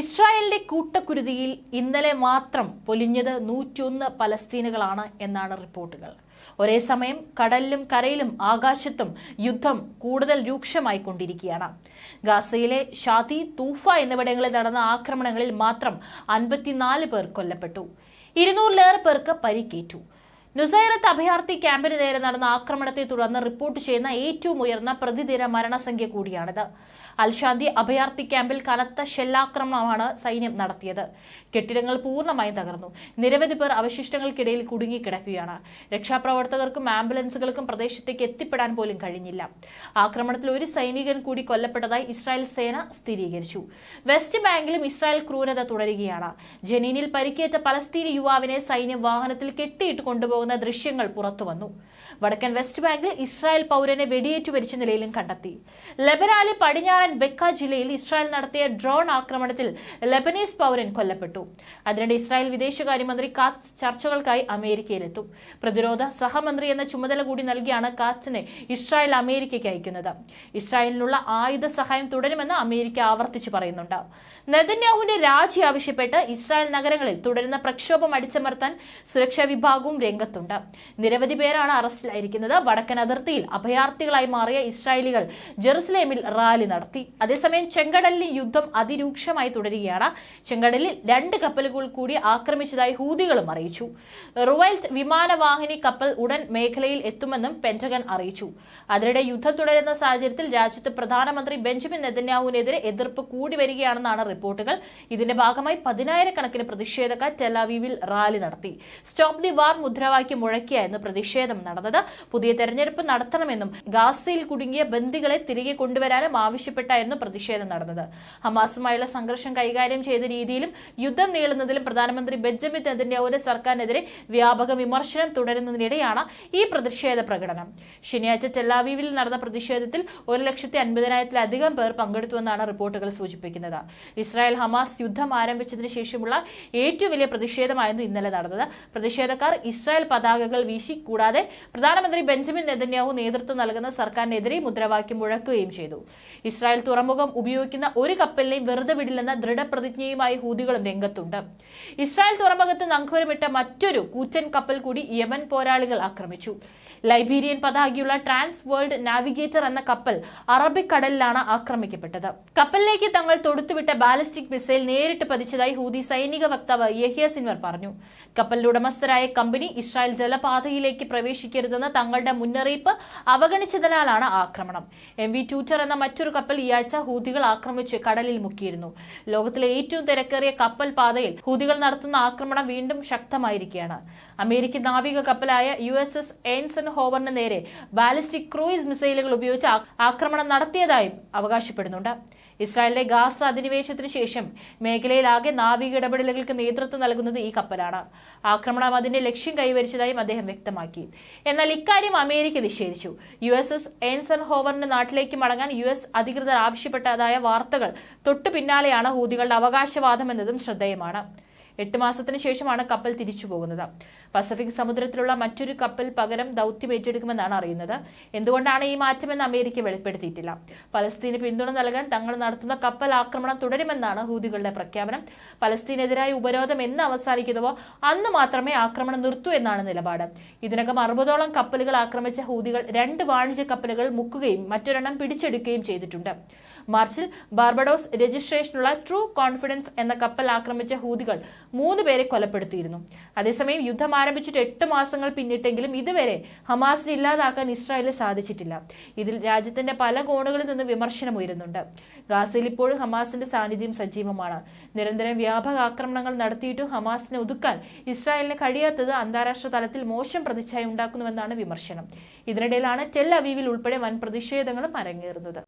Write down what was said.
ഇസ്രായേലിന്റെ കൂട്ടക്കുരുതിയിൽ ഇന്നലെ മാത്രം പൊലിഞ്ഞത് നൂറ്റിയൊന്ന് പലസ്തീനുകളാണ് എന്നാണ് റിപ്പോർട്ടുകൾ. ഒരേ സമയം കടലിലും കരയിലും ആകാശത്തും യുദ്ധം കൂടുതൽ രൂക്ഷമായി കൊണ്ടിരിക്കുകയാണ്. ഗാസയിലെ ഷാതി തൂഫ എന്നിവിടങ്ങളിൽ നടന്ന ആക്രമണങ്ങളിൽ മാത്രം അൻപത്തിനാല് പേർ കൊല്ലപ്പെട്ടു. ഇരുന്നൂറിലേറെ പേർക്ക് പരിക്കേറ്റു. നുസൈറത്ത് അഭയാർത്ഥി ക്യാമ്പിന് നേരെ നടന്ന ആക്രമണത്തെ തുടർന്ന് റിപ്പോർട്ട് ചെയ്യുന്ന ഏറ്റവും ഉയർന്ന പ്രതിദിന മരണസംഖ്യ കൂടിയാണിത്. അൽഷാന്തി അഭയാർത്ഥി ക്യാമ്പിൽ കനത്ത ഷെല്ലാക്രമണമാണ് സൈന്യം നടത്തിയത്. കെട്ടിടങ്ങൾ പൂർണമായും തകർന്നു. നിരവധി പേർ അവശിഷ്ടങ്ങൾക്കിടയിൽ കുടുങ്ങിക്കിടക്കുകയാണ്. രക്ഷാപ്രവർത്തകർക്കും ആംബുലൻസുകൾക്കും പ്രദേശത്തേക്ക് എത്തിപ്പെടാൻ പോലും കഴിഞ്ഞില്ല. ആക്രമണത്തിൽ ഒരു സൈനികൻ കൂടി കൊല്ലപ്പെട്ടതായി ഇസ്രായേൽ സേന സ്ഥിരീകരിച്ചു. വെസ്റ്റ് ബാങ്കിലും ഇസ്രായേൽ ക്രൂരത തുടരുകയാണ്. ജനീനിൽ പരിക്കേറ്റ പലസ്തീനി യുവാവിനെ സൈന്യം വാഹനത്തിൽ കെട്ടിയിട്ട് കൊണ്ടുപോകുന്ന ദൃശ്യങ്ങൾ പുറത്തുവന്നു വടക്കൻ വെസ്റ്റ് ബാങ്കിൽ ഇസ്രായേൽ പൗരനെ വെടിയേറ്റു മരിച്ച നിലയിലും കണ്ടെത്തി. ലെബനാലെ പടിഞ്ഞാറൻ ബെക്ക ജില്ലയിൽ ഇസ്രായേൽ നടത്തിയ ഡ്രോൺ ആക്രമണത്തിൽ ലെബനീസ് പൗരൻ കൊല്ലപ്പെട്ടു. അതിനിടെ ഇസ്രായേൽ വിദേശകാര്യമന്ത്രി കാത്ത് ചർച്ചകൾക്കായി അമേരിക്കയിലെത്തും. പ്രതിരോധ സഹമന്ത്രി എന്ന ചുമതല കൂടി നൽകിയാണ് കാത്സിനെ ഇസ്രായേൽ അമേരിക്കയ്ക്ക് അയക്കുന്നത്. ഇസ്രായേലിനുള്ള ആയുധ സഹായം തുടരുമെന്ന് അമേരിക്ക ആവർത്തിച്ചു പറയുന്നുണ്ട്. നെതന്യാഹുവിന്റെ രാജി ആവശ്യപ്പെട്ട് ഇസ്രായേൽ നഗരങ്ങളിൽ തുടരുന്ന പ്രക്ഷോഭം അടിച്ചമർത്താൻ സുരക്ഷാ വിഭാഗവും രംഗത്തുണ്ട് നിരവധി പേരാണ് അറസ്റ്റിലായിരിക്കുന്നത്. വടക്കൻ അതിർത്തിയിൽ അഭയാർത്ഥികളായി മാറിയ ഇസ്രായേലികൾ ജെറുസലേമിൽ റാലി നടത്തി. അതേസമയം ചെങ്കടലിൽ യുദ്ധം അതിരൂക്ഷമായി തുടരുകയാണ്. ചെങ്കടലിൽ രണ്ട് കപ്പലുകൾ കൂടി ആക്രമിച്ചതായി ഹൂതികളും അറിയിച്ചു. റുവൈൽറ്റ് വിമാനവാഹിനി കപ്പൽ ഉടൻ മേഖലയിൽ എത്തുമെന്നും പെന്റഗൺ അറിയിച്ചു. അതിനിടെ യുദ്ധം തുടരുന്ന സാഹചര്യത്തിൽ രാജ്യത്ത് പ്രധാനമന്ത്രി ബെഞ്ചമിൻ നെതന്യാഹുവിനെതിരെ എതിർപ്പ് കൂടി വരികയാണെന്നാണ് റിപ്പോർട്ടുകൾ. ഇതിന്റെ ഭാഗമായി പതിനായിരക്കണക്കിന് പ്രതിഷേധക്കാർ ടെലാവീവിൽ റാലി നടത്തി. സ്റ്റോപ്പ് ദി വാർ മുദ്രാവാക്യം മുഴക്കിയായിരുന്നു പ്രതിഷേധം നടന്നത്. പുതിയ തെരഞ്ഞെടുപ്പ് നടത്തണമെന്നും ഗാസയിൽ കുടുങ്ങിയ ബന്ദികളെ തിരികെ കൊണ്ടുവരാനും ആവശ്യപ്പെട്ടായിരുന്നു പ്രതിഷേധം നടന്നത്. ഹമാസുമായുള്ള സംഘർഷം കൈകാര്യം ചെയ്ത രീതിയിലും യുദ്ധം നീളുന്നതിലും പ്രധാനമന്ത്രി ബെഞ്ചമിൻ നെതന്യാഹുവിന്റെ സർക്കാരിനെതിരെ വ്യാപക വിമർശനം തുടരുന്നതിനിടെയാണ് ഈ പ്രതിഷേധ പ്രകടനം. ശനിയാഴ്ച ടെല്ലാവീവിൽ നടന്ന പ്രതിഷേധത്തിൽ ഒരു ലക്ഷത്തി അൻപതിനായിരത്തിലധികം പേർ പങ്കെടുത്തുവെന്നാണ് റിപ്പോർട്ടുകൾ സൂചിപ്പിക്കുന്നത്. ഇസ്രായേൽ ഹമാസ് യുദ്ധം ആരംഭിച്ചതിന് ശേഷമുള്ള ഏറ്റവും വലിയ പ്രതിഷേധമായിരുന്നു ഇന്നലെ നടന്നത്. പ്രതിഷേധക്കാർ ഇസ്രായേൽ പതാകകൾ വീശി കൂടാതെ പ്രധാനമന്ത്രി ബെഞ്ചമിൻ നെതന്യാഹു നേതൃത്വം നൽകുന്ന സർക്കാരിനെതിരെ മുദ്രാവാക്യം മുഴക്കുകയും ചെയ്തു. ഇസ്രായേൽ തുറമുഖം ഉപയോഗിക്കുന്ന ഒരു കപ്പലിനെയും വെറുതെ വിടില്ലെന്ന ദൃഢപ്രതിജ്ഞയുമായി ഹൂതികളും രംഗത്തുണ്ട്. ഇസ്രായേൽ തുറമുഖത്ത് നങ്കൂരമിട്ട മറ്റൊരു കൂറ്റൻ കപ്പൽ കൂടി യമൻ പോരാളികൾ ആക്രമിച്ചു. ലൈബീരിയൻ പതാകയുള്ള ട്രാൻസ് വേൾഡ് നാവിഗേറ്റർ എന്ന കപ്പൽ അറബിക്കടലിലാണ് ആക്രമിക്കപ്പെട്ടത്. കപ്പലിലേക്ക് തങ്ങൾ തൊടുത്തുവിട്ട ബാലിസ്റ്റിക് മിസൈൽ നേരിട്ട് പതിച്ചതായി ഹൂതി സൈനിക വക്താവ് യഹിയ സിൻവർ പറഞ്ഞു. കപ്പലിന്റെ ഉടമസ്ഥരായ കമ്പനി ഇസ്രായേൽ ജലപാതയിലേക്ക് പ്രവേശിക്കരുതെന്ന തങ്ങളുടെ മുന്നറിയിപ്പ് അവഗണിച്ചതിനാലാണ് ആക്രമണം. എം വി ട്യൂറ്റർ എന്ന മറ്റൊരു കപ്പൽ ഈ ആഴ്ച ഹൂതികൾ ആക്രമിച്ച് കടലിൽ മുക്കിയിരുന്നു. ലോകത്തിലെ ഏറ്റവും തിരക്കേറിയ കപ്പൽ പാതയിൽ ഹൂതികൾ നടത്തുന്ന ആക്രമണം വീണ്ടും ശക്തമായിരിക്കുകയാണ്. അമേരിക്കൻ നാവിക കപ്പലായ യു എസ് എസ് എൻസൺ ഹോവറിന് നേരെ ബാലിസ്റ്റിക് ക്രൂയിസ് മിസൈലുകൾ ഉപയോഗിച്ച് ആക്രമണം നടത്തിയതായും അവകാശപ്പെടുന്നുണ്ട്. ഇസ്രായേലിലെ ഗാസ അധിനിവേശത്തിന് ശേഷം മേഖലയിലാകെ നാവിക ഇടപെടലുകൾക്ക് നേതൃത്വം നൽകുന്നത് ഈ കപ്പലാണ്. ആക്രമണം അതിന്റെ ലക്ഷ്യം കൈവരിച്ചതായും അദ്ദേഹം വ്യക്തമാക്കി. എന്നാൽ ഇക്കാര്യം അമേരിക്ക നിഷേധിച്ചു. യു എസ് എസ് എൻസൺ ഹോവറിന്റെ നാട്ടിലേക്ക് മടങ്ങാൻ യു എസ് അധികൃതർ ആവശ്യപ്പെട്ടതായ വാർത്തകൾ തൊട്ടു പിന്നാലെയാണ് ഹൂതികളുടെ അവകാശവാദം എന്നതും ശ്രദ്ധേയമാണ്. എട്ട് മാസത്തിന് ശേഷമാണ് കപ്പൽ തിരിച്ചു പോകുന്നത്. പസഫിക് സമുദ്രത്തിലുള്ള മറ്റൊരു കപ്പൽ പകരം ദൗത്യം ഏറ്റെടുക്കുമെന്നാണ് അറിയുന്നത്. എന്തുകൊണ്ടാണ് ഈ മാറ്റമെന്ന് അമേരിക്ക വെളിപ്പെടുത്തിയിട്ടില്ല. പലസ്തീന് പിന്തുണ നൽകാൻ തങ്ങൾ നടത്തുന്ന കപ്പൽ ആക്രമണം തുടരുമെന്നാണ് ഹൂതികളുടെ പ്രഖ്യാപനം. പലസ്തീനെതിരായ ഉപരോധം എന്ന് അവസാനിക്കുന്നുവോ അന്ന് മാത്രമേ ആക്രമണം നിർത്തൂ എന്നാണ് നിലപാട്. ഇതിനകം അറുപതോളം കപ്പലുകൾ ആക്രമിച്ച ഹൂതികൾ രണ്ട് വാണിജ്യ കപ്പലുകൾ മുക്കുകയും മറ്റൊരെണ്ണം പിടിച്ചെടുക്കുകയും ചെയ്തിട്ടുണ്ട്. മാർച്ചിൽ ബാർബഡോസ് രജിസ്ട്രേഷനുള്ള ട്രൂ കോൺഫിഡൻസ് എന്ന കപ്പൽ ആക്രമിച്ച ഹൂതികൾ മൂന്ന് പേരെ കൊലപ്പെടുത്തിയിരുന്നു. അതേസമയം യുദ്ധം ആരംഭിച്ചിട്ട് എട്ട് മാസങ്ങൾ പിന്നിട്ടെങ്കിലും ഇതുവരെ ഹമാസിനെ ഇല്ലാതാക്കാൻ ഇസ്രായേലിന് സാധിച്ചിട്ടില്ല. ഇതിൽ രാജ്യത്തിന്റെ പല കോണുകളിൽ നിന്ന് വിമർശനം ഉയരുന്നുണ്ട്. ഗാസയിൽ ഇപ്പോഴും ഹമാസിന്റെ സാന്നിധ്യം സജീവമാണ്. നിരന്തരം വ്യാപക ആക്രമണങ്ങൾ നടത്തിയിട്ടും ഹമാസിനെ ഒതുക്കാൻ ഇസ്രായേലിന് കഴിയാത്തത് അന്താരാഷ്ട്ര തലത്തിൽ മോശം പ്രതിച്ഛായ ഉണ്ടാക്കുന്നുവെന്നാണ് വിമർശനം. ഇതിനിടയിലാണ് ടെൽ അവീവിൽ ഉൾപ്പെടെ വൻ പ്രതിഷേധങ്ങളും അരങ്ങേറുന്നത്.